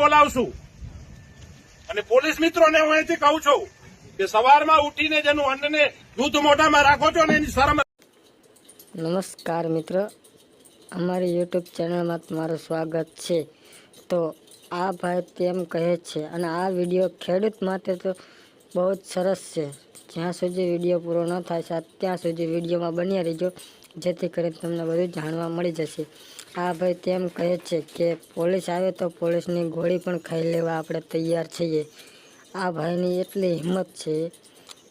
બોલાવશું. અને પોલીસ મિત્રોને હું અહીંથી કહું છું કે સવારમાં ઉઠીને જેનું અન્નને દૂધ મોઢામાં રાખો છો ને એની શરમ નમસ્કાર મિત્ર. અમારી યુટ્યુબ ચેનલમાં તમારું સ્વાગત છે. તો આ ભાઈ તેમ કહે છે અને આ વીડિયો ખેડૂત માટે તો બહુ જ સરસ છે. જ્યાં સુધી વીડિયો પૂરો ન થાય ત્યાં સુધી વિડીયોમાં બન્યા રહેજો. જેથી કરીને તમને બધું જાણવા મળી જશે. આ ભાઈ, તેમ કહે છે કે પોલીસ આવે તો પોલીસની ગોળી પણ ખાઈ લેવા આપણે તૈયાર છીએ. આ ભાઈની એટલી હિંમત છે.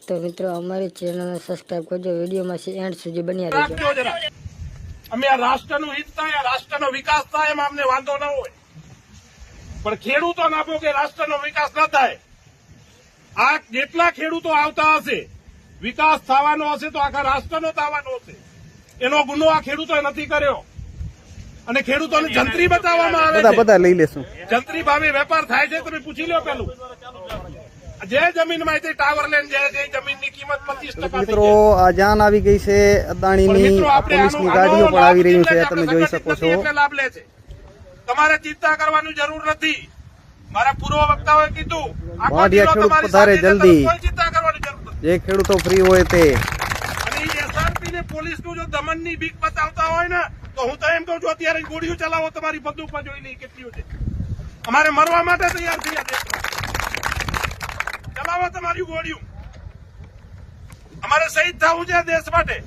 તો મિત્રો, અમારી ચેનલને સબસ્ક્રાઈબ કરજો. વિડીયોમાં એન્ડ સુધી બન્યા રહેજો. અમે આ રાષ્ટ્રનું હિત થાય રાષ્ટ્રનો વિકાસ થાય, એમાં અમને વાંધો ન હોય. પણ ખેડૂતો ના ભોગે રાષ્ટ્રનો વિકાસ ન થાય. આ જેટલા ખેડૂતો આવતા હશે? વિકાસ થવાનો હશે તો આખા રાષ્ટ્રનો થવાનો હશે. એનો ગુનો આ ખેડૂતોએ નથી કર્યો. અને ખેડૂતોને જંત્રી બતાવવામાં આવે છે. બધા લઈ લેશું. જંત્રી ભાવે વેપાર થાય છે તમે પૂછી લો પેલું. જે જમીનમાં તે ટાવર લેન જાય છે જમીનની કિંમત પચીસ ટકા મિત્રો આ જાન આવી ગઈ છે અદાણીની પોલીસની ગાડીઓ પણ આવી રહી છે તમે જોઈ શકો છો. લાભ લે છે. તમારે ચિંતા કરવાની જરૂર નથી. મારા પૂર્વ વક્તાઓએ કીધું આખો વાડિયા ખેડૂત પધારે જલ્દી. જે ખેડૂતો ફ્રી હોય તે. અને એસઆરપી ને પોલીસનું જો દમનની બીક બતાવતા હોય ને તો હું તો એમ કહું છું અત્યારે ગોળીઓ ચલાવો તમારી બંદૂકમાં જોઈ લઈ કેટલી છે. અમારે મરવા માટે તૈયાર થયા છે. ચલાવો તમારી ગોળીઓ. અમારે શહીદ થવું છે દેશ માટે.